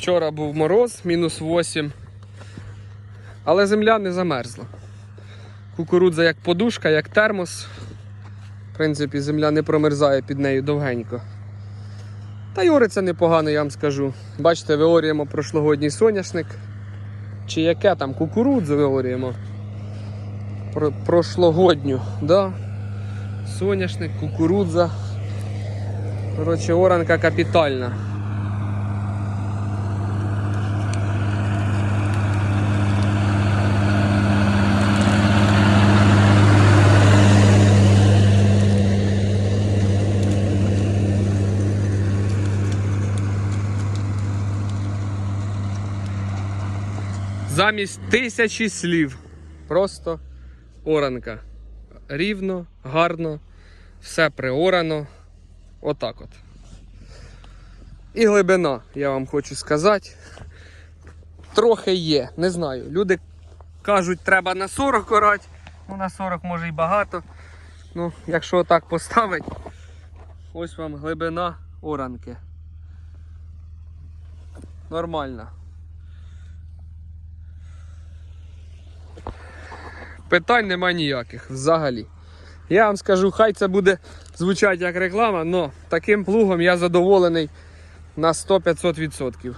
Вчора був мороз, мінус 8. Але земля не замерзла. Кукурудза як подушка, як термос. В принципі, земля не промерзає під нею довгенько. Та й ориться непогано, я вам скажу. Бачите, виорюємо прошлогодній соняшник. Чи яке там кукурудзу виорюємо. Про- прошлогодню, да? Соняшник, кукурудза. Коротше, оранка капітальна. Замість тисячі слів. Просто оранка. Рівно, гарно, все приорано. Отак от. І глибина, я вам хочу сказати. Трохи є, не знаю. Люди кажуть, треба на 40 орати. Ну, на 40 може і багато. Ну, якщо так поставить, ось вам глибина оранки. Нормально. Питань нема ніяких взагалі. Я вам скажу, хай це буде звучати як реклама, але таким плугом я задоволений на 100-500%.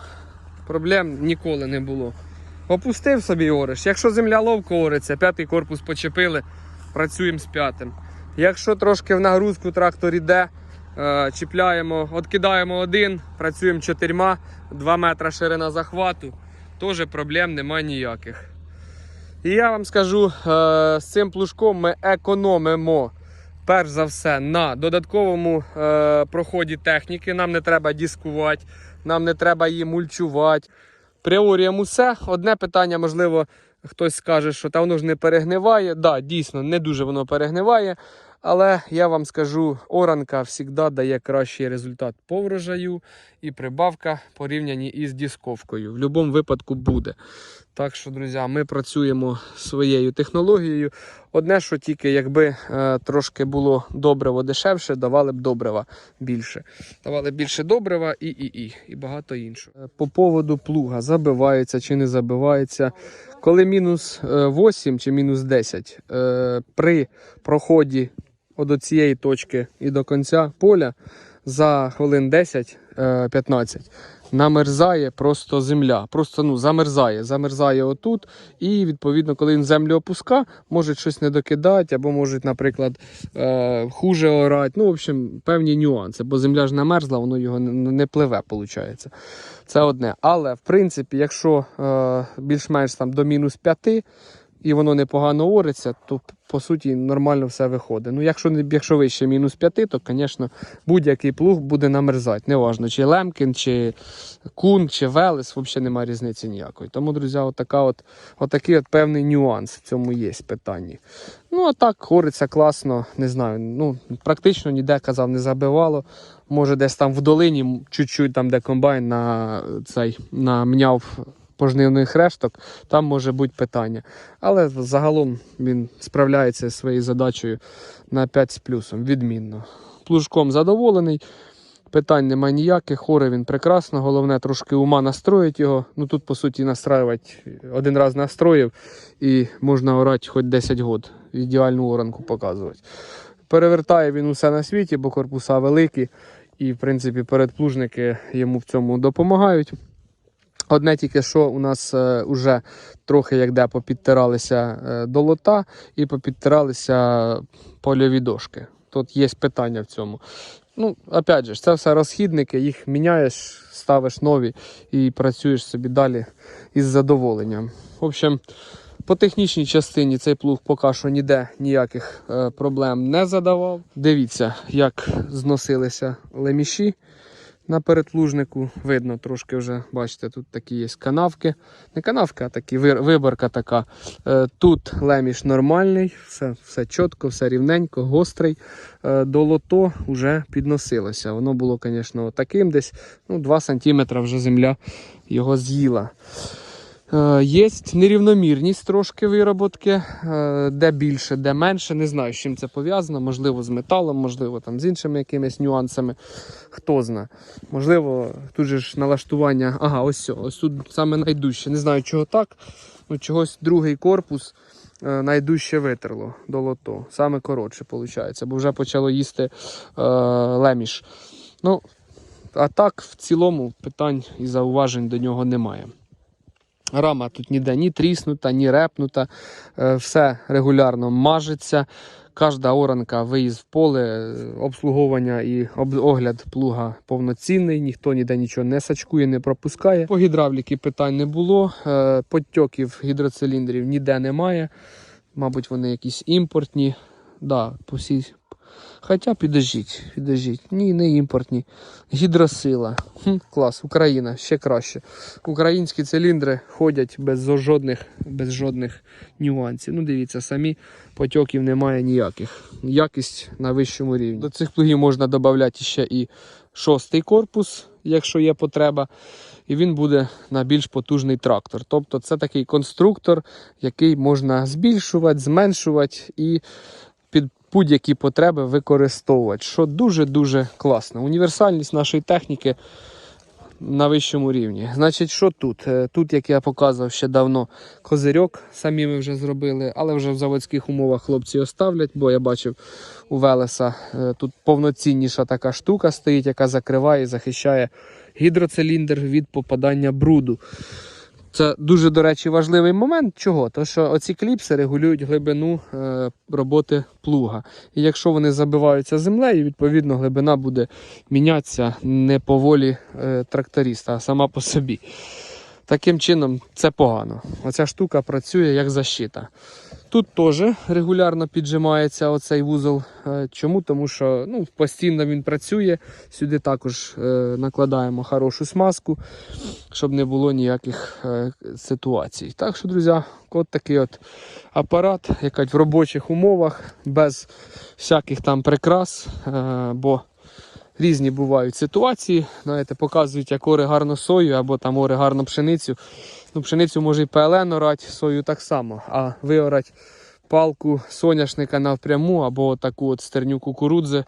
Проблем ніколи не було. Опустив собі ориш. Якщо земля ловко ориться, п'ятий корпус почепили, працюємо з п'ятим. Якщо трошки в нагрузку трактор іде, е, чіпляємо, откидаємо один, працюємо чотирма, 2 метри ширина захвату, теж проблем немає ніяких. І я вам скажу, е, з цим плужком ми економимо перш за все на додатковому е, проході техніки. Нам не треба дискувати, нам не треба її мульчувати. Пріоріям усе. Одне питання, можливо, хтось скаже, що та воно ж не перегниває. Так, да, дійсно, не дуже воно перегниває. Але я вам скажу, оранка завжди дає кращий результат по врожаю і прибавка порівнянні із дісковкою. В будь-якому випадку буде. Так що, друзі, ми працюємо своєю технологією. Одне, що тільки якби е, трошки було добриво дешевше, давали б добрива більше. Давали більше добрива і, і, і, і багато іншого. Е, По поводу плуга забивається чи не забивається. Коли мінус е, 8 чи мінус 10 е, при проході от цієї точки і до кінця поля за хвилин 10-15 намерзає просто земля. Просто ну, замерзає. Замерзає отут. І відповідно, коли він землю опуска, може щось не докидати, або може, наприклад, е, хуже орати. Ну, в общем, певні нюанси, бо земля ж намерзла, воно його не, не пливе, виходить. Це одне. Але в принципі, якщо е, більш-менш там до мінус 5, і воно непогано ориться, то по суті нормально все виходить. Ну, якщо, якщо вище мінус 5, то, звісно, будь-який плуг буде намерзати. Неважно, чи Лемкін, чи Кун, чи Велес, взагалі немає різниці ніякої. Тому, друзі, отака от, отакий от певний нюанс в цьому є питанні. Ну, а так, ориться класно, не знаю. Ну, практично ніде казав, не забивало. Може, десь там в долині, чуть-чуть там, де комбайн на цей намняв пожнивних решток, там може бути питання. Але загалом він справляється зі своєю задачею на 5 з плюсом, відмінно. Плужком задоволений. Питань немає ніяких, хоре він прекрасно. Головне трошки ума настроїть його. Ну тут, по суті, настраювати один раз настроїв і можна орати хоч 10 год. Ідеальну оранку показувати. Перевертає він усе на світі, бо корпуса великі. І, в принципі, передплужники йому в цьому допомагають. Одне тільки що у нас е, уже трохи як де попідтиралися е, долота і попідтиралися польові дошки. Тут є питання в цьому. Ну, опять же, це все розхідники, їх міняєш, ставиш нові і працюєш собі далі із задоволенням. В общем, по технічній частині цей плуг поки що ніде ніяких е, проблем не задавав. Дивіться, як зносилися леміші на передплужнику. Видно трошки вже, бачите, тут такі є канавки. Не канавка, а такі виборка така. Е, Тут леміш нормальний, все, все чітко, все рівненько, гострий. Долото До лото вже підносилося. Воно було, звісно, таким десь ну, 2 см вже земля його з'їла. Е, Є нерівномірність трошки вироботки, е, де більше, де менше. Не знаю, з чим це пов'язано. Можливо, з металом, можливо, там з іншими якимись нюансами. Хто знає. Можливо, тут же ж налаштування. Ага, ось сьо, ось тут саме найдужче. Не знаю, чого так. Ну, чогось другий корпус е, найдужче витерло до лото. Саме коротше, виходить, бо вже почало їсти е, леміш. Ну, а так, в цілому, питань і зауважень до нього немає. Рама тут ніде ні тріснута, ні репнута, е, все регулярно мажеться. Кожна оранка, виїзд в поле, е, обслуговування і огляд плуга повноцінний, ніхто ніде нічого не сачкує, не пропускає. По гідравліки питань не було, е, подтьоків гідроциліндрів ніде немає. Мабуть, вони якісь імпортні. Да, по всій... Хоча підождіть, підождіть. Ні, не імпортні. Гідросила. Хм, клас, Україна, ще краще. Українські циліндри ходять без жодних, без жодних нюансів. Ну, дивіться, самі потьоків немає ніяких. Якість на вищому рівні. До цих плугів можна додати ще і шостий корпус, якщо є потреба. І він буде на більш потужний трактор. Тобто це такий конструктор, який можна збільшувати, зменшувати і будь-які потреби використовувати, що дуже-дуже класно. Універсальність нашої техніки на вищому рівні. Значить, що тут? Е, Тут, як я показував ще давно, козирьок самі ми вже зробили, але вже в заводських умовах хлопці оставлять, бо я бачив у Велеса е, тут повноцінніша така штука стоїть, яка закриває і захищає гідроциліндр від попадання бруду. Це дуже, до речі, важливий момент. Чого? Тому що оці кліпси регулюють глибину е, роботи плуга. І якщо вони забиваються землею, відповідно глибина буде мінятися не по волі е, тракториста, а сама по собі. Таким чином, це погано. Оця штука працює як защита. Тут теж регулярно піджимається оцей вузол. Е, Чому? Тому що ну, постійно він працює. Сюди також е, накладаємо хорошу смазку, щоб не було ніяких е, ситуацій. Так що, друзі, от такий от апарат, який в робочих умовах, без всяких там прикрас. бо різні бувають ситуації. Знаєте, показують, як ори гарно сою або там ори гарно пшеницю. Ну, пшеницю може і ПЛН орати, сою так само. А виорати палку соняшника навпряму або таку от стерню кукурудзи,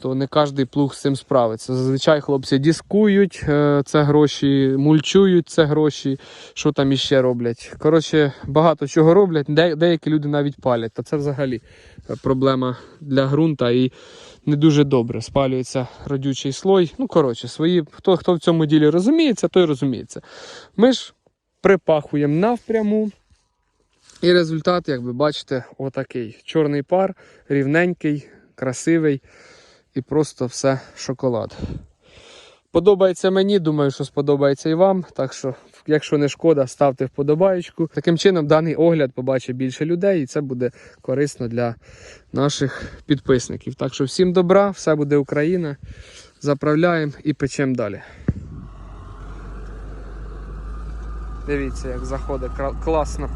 то не кожен плуг з цим справиться. Зазвичай хлопці дискують, е, це гроші, мульчують це гроші, що там іще роблять. Коротше, багато чого роблять, де, деякі люди навіть палять. Та це взагалі проблема для ґрунта і не дуже добре. Спалюється родючий слой. Ну, коротше, свої, хто, хто в цьому ділі розуміється, той розуміється. Ми ж припахуємо навпряму. І результат, як ви бачите, отакий. Чорний пар, рівненький, красивий і просто все шоколад. Подобається мені, думаю, що сподобається і вам. Так що, якщо не шкода, ставте вподобаєчку. Таким чином, даний огляд побачить більше людей, і це буде корисно для наших підписників. Так що всім добра, все буде Україна. Заправляємо і печемо далі. Дивіться, як заходить класно.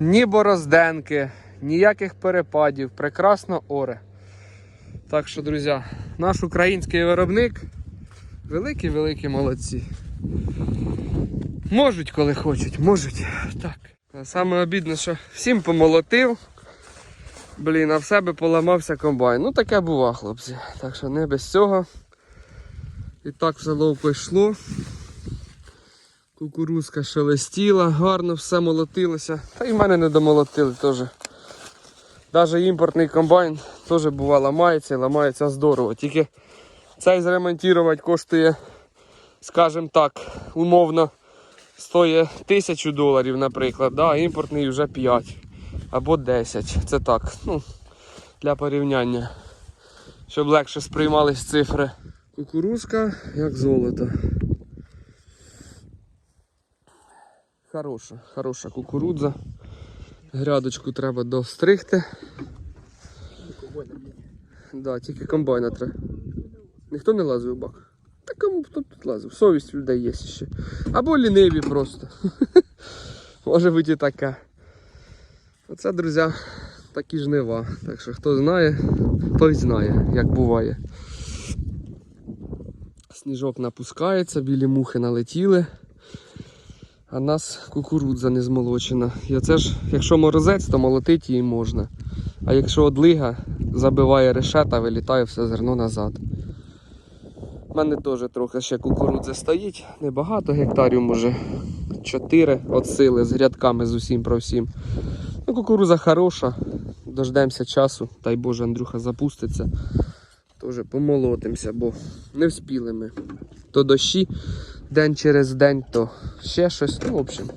Ні борозденки, ніяких перепадів, прекрасно оре. Так що, друзі, наш український виробник великі-великі молодці. Можуть, коли хочуть, можуть. Так. Саме обідне, що всім помолотив. Блін, а в себе поламався комбайн. Ну таке бува, хлопці. Так що не без цього. І так все ловко йшло. Кукурузка шелестіла, гарно все молотилося. Та й в мене не домолотили теж. Навіть імпортний комбайн теж бува ламається і ламається здорово. Тільки цей зремонтувати коштує, скажімо так, умовно стоїть тисячу доларів, наприклад. Да, імпортний вже 5 або 10. Це так, ну, для порівняння. Щоб легше сприймались цифри. Кукурузка як золото. Хороша, хороша кукурудза. Грядочку треба достригти. Да, тільки комбайна треба. Ніхто не лазив у бак. Та кому хто тут лазив? Совість людей є ще. Або ліниві просто. Може бути і така. Оце, друзі, такі жнива. Так що хто знає, той знає, як буває. Сніжок напускається, білі мухи налетіли. А нас кукурудза не змолочена. І оце ж, якщо морозець, то молотити її можна. А якщо одлига забиває решета, вилітає все зерно назад. У мене теж трохи ще кукурудзи стоїть, небагато гектарів, може 4 от сили з грядками з усім про всім. Ну, кукурудза хороша, дождемося часу, дай Боже, Андрюха запуститься. Теж помолотимося, бо не вспіли ми. То дощі день через день, то ще щось. Ну, в общем,